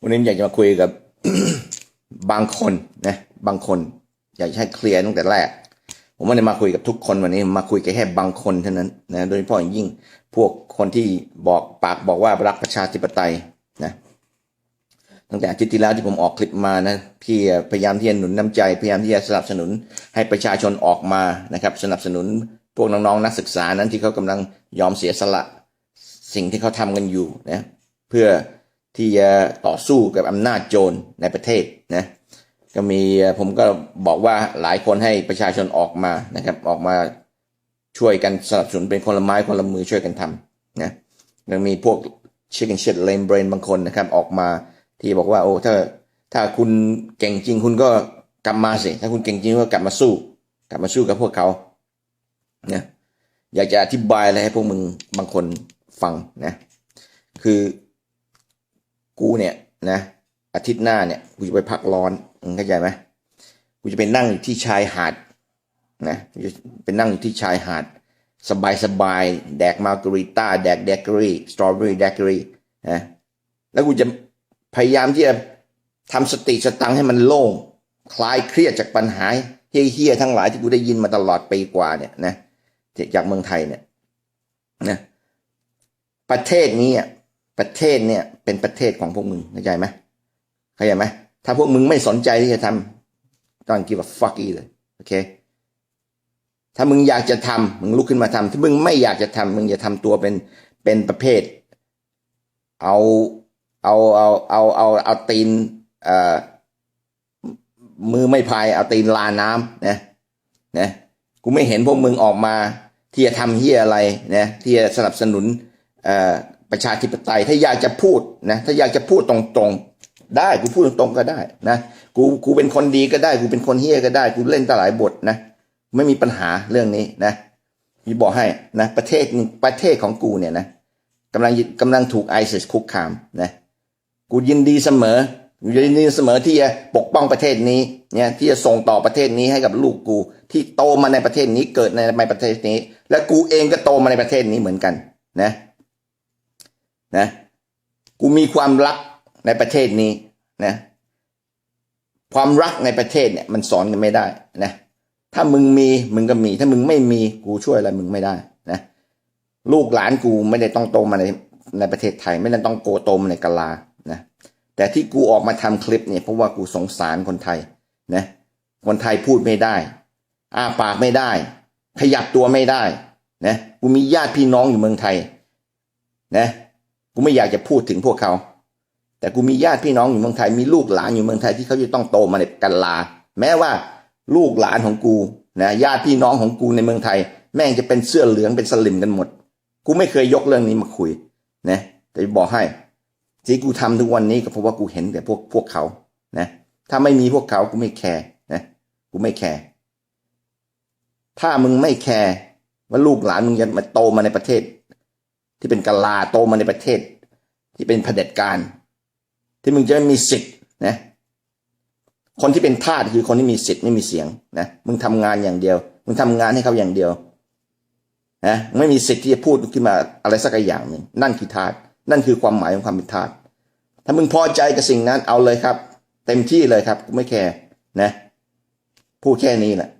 วันนี้อยากจะมาคุยกับบางคนนะบางคน อยากจะให้เคลียร์ตั้งแต่แรก ผมไม่ได้มาคุยกับทุกคนวันนี้มาคุยกับแค่บางคนเท่านั้นนะโดยเฉพาะอย่างยิ่งพวกคนที่บอกปากบอกว่ารักประชาธิปไตยนะตั้งแต่อาทิตย์ที่แล้วที่ผมออกคลิปมานะพี่พยายามที่จะหนุนน้ำใจพยายามที่จะสนับสนุนให้ประชาชนออกมานะครับ สนับสนุนพวกน้องๆนักศึกษานั้นที่เขากำลังยอมเสียสละสิ่งที่เขาทำกันอยู่นะเพื่อ ที่จะต่อสู้กับอำนาจโจรในประเทศนะก็มีผมก็บอกว่าหลายคนให้ประชาชนออกมานะครับออกมาช่วยกันสนับสนุนเป็นคนละไม้คนละมือช่วยกันทำนะยังมีพวก chicken shit lame brain บางคนนะครับออกมาที่บอกว่าโอ้ถ้าถ้าคุณเก่งจริงคุณก็กลับมาสิถ้าคุณเก่งจริงก็กลับมาสู้ กลับมาสู้กับพวกเขาเนี่ยอยากจะอธิบายอะไรให้พวกมึงบางคนฟังนะคือ กูเนี่ยนะอาทิตย์หน้าเนี่ยกูจะไปพักร้อนเข้าใจไหมกูจะไปนั่งอยู่ที่ชายหาดนะกูจะไปนั่งอยู่ที่ชายหาด สบายสบายๆแดกมาร์การิต้าแดกแดกรี่สตรอเบอรี่แดกรี่นะแล้วกูจะพยายามที่จะทำสติสตังค์ให้มันโล่งคลายเครียดจากปัญหาเฮี้ยๆทั้งหลายที่กูได้ยินมาตลอดปีกว่าเนี่ยนะจากเมืองไทยเนี่ยนะประเทศนี้อะ ประเทศเนี่ยเป็นประเทศของพวกมึงเข้าใจไหมเข้าใจไหมถ้าพวกมึงไม่สนใจที่จะทำต้อง give a fuck either โอเคถ้ามึงอยากจะทำมึงลุกขึ้นมาทำถ้ามึงไม่อยากจะทำมึงอย่าทำตัวเป็นเป็นประเภท เอาเอาเอาเอาเอาเอาตีนเอ่อมือไม่พายเอาตีนลาน้ำนะนะกูไม่เห็นพวกมึงออกมาที่จะทำเฮียอะไรนะที่จะสนับสนุนเอ่อ ประชาธิปไตย ถ้าอยากจะพูดนะถ้าอยากจะพูดตรงๆ ได้กูพูดตรงๆก็ได้นะกูกูเป็นคนดีก็ได้ กูเป็นคนเฮียก็ได้ กูเล่นตหลายบทนะไม่มีปัญหาเรื่องนี้นะพี่บอกให้นะประเทศประเทศของกูเนี่ยนะกำลังกำลังถูกไอซิสคุกคามนะกูยินดีเสมอกูยินดีเสมอที่จะปกป้องประเทศนี้เนี่ยที่จะส่งต่อประเทศนี้ให้กับลูกกู ที่โตมาในประเทศนี้เกิดในในประเทศนี้ และกูเองก็โตมาในประเทศนี้เหมือนกันนะ นะกูมีความรักในประเทศนี้นะความรักในประเทศเนี่ยมันสอนกันไม่ได้นะถ้ามึงมีมึงก็มี ถ้ามึงไม่มีกูช่วยอะไรมึงไม่ได้นะลูกหลานกูไม่ได้ต้องโตมาในในประเทศไทย ไม่ได้ต้องโกโตมาในกะลานะแต่ที่กูออกมาทำคลิปเนี่ยเพราะว่ากูสงสารคนไทยนะคนไทยพูดไม่ได้อ้าปากไม่ได้ ขยับตัวไม่ได้นะกูมีญาติพี่น้องอยู่เมืองไทยนะ กูไม่อยากจะพูดถึงพวกเขา แต่กูมีญาติพี่น้องอยู่เมืองไทยมีลูกหลานอยู่เมืองไทยที่เขาจะต้องโตมาในกะลา แม้ว่าลูกหลานของกูนะญาติพี่น้องของกูในเมืองไทย แม่งจะเป็นเสื้อเหลืองเป็นสลิมกันหมด กูไม่เคยยกเรื่องนี้มาคุยนะแต่บอกให้ที่กูทำทุกวันนี้ก็เพราะว่ากูเห็นแต่พวกพวกเขานะถ้าไม่มีพวกเขากูไม่แคร์นะกูไม่แคร์ถ้ามึงไม่แคร์ว่าลูกหลานมึงจะมาโตมาในประเทศ ที่เป็นกลาโตมาในประเทศ ที่เป็นเผด็จการ ที่มึงจะไม่มีสิทธิ์นะคนที่เป็นทาสคือคนที่มีสิทธิ์ไม่มีเสียงนะมึงทำงานอย่างเดียว มึงทำงานให้เขาอย่างเดียวนะไม่มีสิทธิ์ที่จะพูดขึ้นมาอะไรสักอย่างหนึ่งนั่นคือทาสนั่นคือความหมายของความเป็นทาสถ้ามึงพอใจกับสิ่งนั้นเอาเลยครับ เต็มที่เลยครับกูไม่แคร์นะพูดแค่นี้แหละ